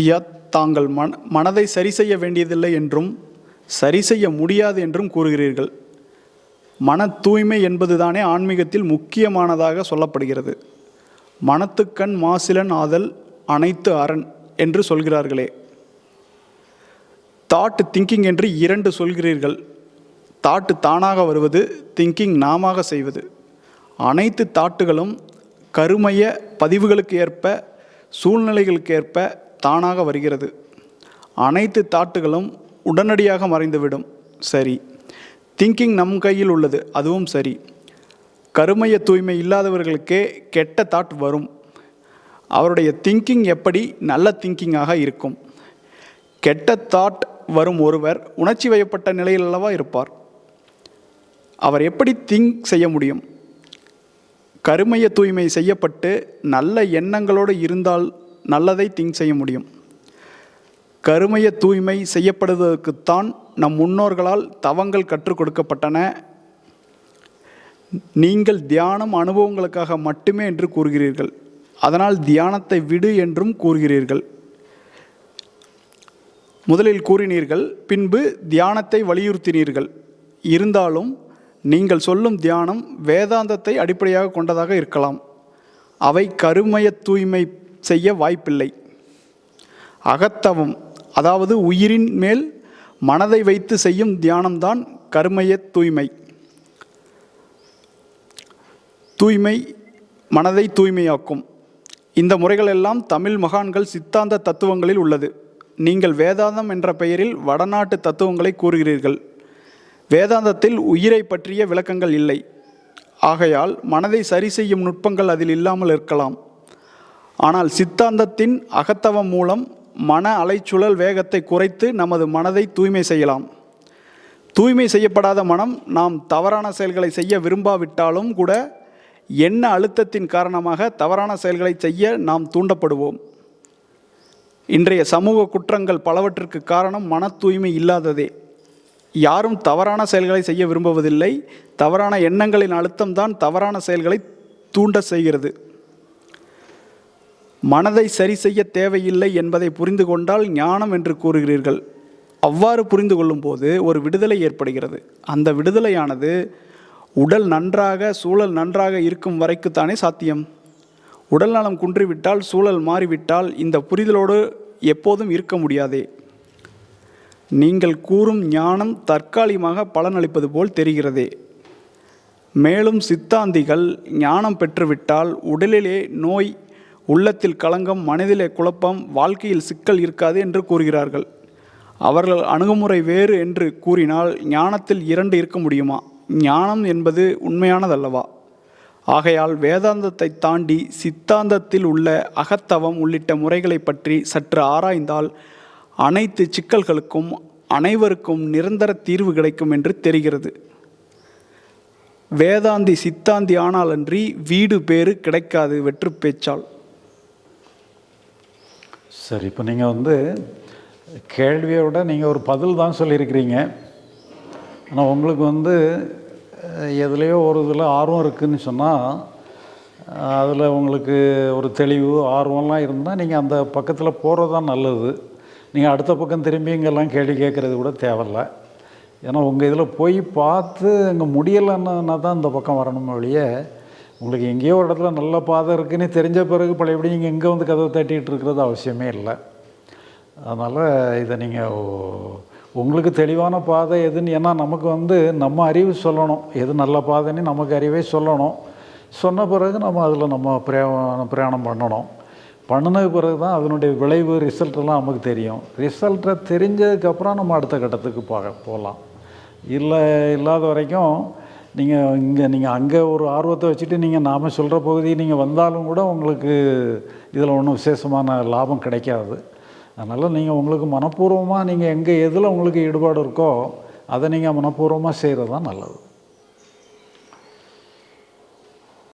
ஐயா தாங்கள் மன மனதை சரி செய்ய வேண்டியதில்லை என்றும் சரி செய்ய முடியாது என்றும் கூறுகிறீர்கள். மன தூய்மை என்பதுதானே ஆன்மீகத்தில் முக்கியமானதாக சொல்லப்படுகிறது. மனத்துக்கண் மாசிலன் ஆதல் அனைத்து அரண் என்று சொல்கிறார்களே. தாட் திங்கிங் என்று இரண்டு சொல்கிறீர்கள். தாட்டு தானாக வருவது திங்கிங் நாமாக செய்வது. அனைத்து தாட்டுகளும் கருமைய பதிவுகளுக்கு ஏற்ப சூழ்நிலைகளுக்கு ஏற்ப தானாக வருகிறது. அனைத்து தாட்டுகளும் உடனடியாக மறைந்துவிடும். சரி. திங்கிங் நம் கையில் உள்ளது அதுவும் சரி. கருமைய தூய்மை இல்லாதவர்களுக்கே கெட்ட தாட் வரும். அவருடைய திங்கிங் எப்படி நல்ல திங்கிங்காக இருக்கும். கெட்ட தாட் வரும் ஒருவர் உணர்ச்சி வயப்பட்ட நிலையில் அல்லவா இருப்பார். அவர் எப்படி திங்க் செய்ய முடியும்? கருமைய தூய்மை செய்யப்பட்டு நல்ல எண்ணங்களோடு இருந்தால் நல்லதை திங்க் செய்ய முடியும். கருமைய தூய்மை செய்யப்படுவதற்குத்தான் நம் முன்னோர்களால் தவங்கள் கற்றுக் கொடுக்கப்பட்டன. நீங்கள் தியானம் அனுபவங்களுக்காக மட்டுமே என்று கூறுகிறீர்கள். அதனால் தியானத்தை விடு என்றும் கூறுகிறீர்கள். முதலில் கூறினீர்கள் பின்பு தியானத்தை வலியுறுத்தினீர்கள். இருந்தாலும் நீங்கள் சொல்லும் தியானம் வேதாந்தத்தை அடிப்படையாக கொண்டதாக இருக்கலாம். அவை கருமய தூய்மை செய்ய வாய்ப்பில்லை. அகத்தவம் அதாவது உயிரின் மேல் மனதை வைத்து செய்யும் தியானம்தான் கருமைய தூய்மை. தூய்மை மனதை தூய்மையாக்கும். இந்த முறைகளெல்லாம் தமிழ் மகான்கள் சித்தாந்த தத்துவங்களில் உள்ளது. நீங்கள் வேதாந்தம் என்ற பெயரில் வடநாட்டு தத்துவங்களை கூறுகிறீர்கள். வேதாந்தத்தில் உயிரை பற்றிய விளக்கங்கள் இல்லை. ஆகையால் மனதை சரி செய்யும் நுட்பங்கள் அதில் இல்லாமல் இருக்கலாம். ஆனால் சித்தாந்தத்தின் அகத்தவம் மூலம் மன அலைச்சுழல் வேகத்தை குறைத்து நமது மனதை தூய்மை செய்யலாம். தூய்மை செய்யப்படாத மனம் நாம் தவறான செயல்களை செய்ய விரும்பாவிட்டாலும் கூட எண்ண அழுத்தத்தின் காரணமாக தவறான செயல்களை செய்ய நாம் தூண்டப்படுவோம். இன்றைய சமூக குற்றங்கள் பலவற்றிற்கு காரணம் மன தூய்மை இல்லாததே. யாரும் தவறான செயல்களை செய்ய விரும்புவதில்லை. தவறான எண்ணங்களின் அழுத்தம்தான் தவறான செயல்களை தூண்ட செய்கிறது. மனதை சரி செய்ய தேவையில்லை என்பதை புரிந்து கொண்டால் ஞானம் என்று கூறுகிறீர்கள். அவ்வாறு புரிந்து கொள்ளும்போது ஒரு விடுதலை ஏற்படுகிறது. அந்த விடுதலையானது உடல் நன்றாக சூழல் நன்றாக இருக்கும் வரைக்குத்தானே சாத்தியம். உடல் நலம் குன்றிவிட்டால் சூழல் மாறிவிட்டால் இந்த புரிதலோடு எப்போதும் இருக்க முடியாதே. நீங்கள் கூறும் ஞானம் தற்காலிகமாக பலனளிப்பது போல் தெரிகிறதே. மேலும் சித்தாந்திகள் ஞானம் பெற்றுவிட்டால் உடலிலே நோய் உள்ளத்தில் களங்கம் மனதிலே குழப்பம் வாழ்க்கையில் சிக்கல் இருக்காது என்று கூறுகிறார்கள். அவர்கள் அணுகுமுறை வேறு என்று கூறினால் ஞானத்தில் இரண்டு இருக்க முடியுமா? ஞானம் என்பது உண்மையானதல்லவா? ஆகையால் வேதாந்தத்தை தாண்டி சித்தாந்தத்தில் உள்ள அகத்தவம் உள்ளிட்ட முறைகளை பற்றி சற்று ஆராய்ந்தால் அனைத்து சிக்கல்களுக்கும் அனைவருக்கும் நிரந்தர தீர்வு கிடைக்கும் என்று தெரிகிறது. வேதாந்தி சித்தாந்தி ஆனாலன்றி வீடு பேறு கிடைக்காது வெற்று பேச்சால். சரி இப்போ நீங்கள் வந்து கேள்வியோட நீங்கள் ஒரு பதில் தான் சொல்லியிருக்கிறீங்க. ஆனால் உங்களுக்கு வந்து எதுலேயோ ஒரு இதில் ஆர்வம் இருக்குதுன்னு சொன்னால் அதில் உங்களுக்கு ஒரு தெளிவு ஆர்வம்லாம் இருந்தால் நீங்கள் அந்த பக்கத்தில் போகிறது தான் நல்லது. நீங்கள் அடுத்த பக்கம் திரும்பி இங்கெல்லாம் கேள்வி கேட்குறது கூட தேவையில்ல. ஏன்னா உங்கள் இதில் போய் பார்த்து அங்கே முடியலைன்னா தான் இந்த பக்கம் வரணும் வழியே உங்களுக்கு எங்கேயோ ஒரு இடத்துல நல்ல பாதை இருக்குன்னு தெரிஞ்ச பிறகு பழையபடி நீங்கள் இங்கே வந்து கதவை தட்டிகிட்டு இருக்கிறது அவசியமே இல்லை. அதனால் இதை நீங்கள் உங்களுக்கு தெளிவான பாதை எதுன்னு ஏன்னா நமக்கு வந்து நம்ம அறிவு சொல்லணும். எது நல்ல பாதைன்னு நமக்கு அறிவே சொல்லணும். சொன்ன பிறகு நம்ம அதில் நம்ம பிரயாணம் பிரயாணம் பண்ணணும். பண்ணினது பிறகு தான் அதனுடைய விளைவு ரிசல்ட்டெல்லாம் நமக்கு தெரியும். ரிசல்ட்டை தெரிஞ்சதுக்கப்புறம் நம்ம அடுத்த கட்டத்துக்கு போக போகலாம். இல்லை இல்லாத வரைக்கும் நீங்கள் இங்கே நீங்கள் அங்கே ஒரு ஆர்வத்தை வச்சுட்டு நீங்கள் நாம் சொல்கிற பகுதி நீங்கள் வந்தாலும் கூட உங்களுக்கு இதில் ஒன்றும் விசேஷமான லாபம் கிடைக்காது. அதனால் நீங்கள் உங்களுக்கு மனப்பூர்வமாக நீங்கள் எங்கே எதில் உங்களுக்கு ஈடுபாடு இருக்கோ அதை நீங்கள் மனப்பூர்வமாக செய்கிறது தான் நல்லது.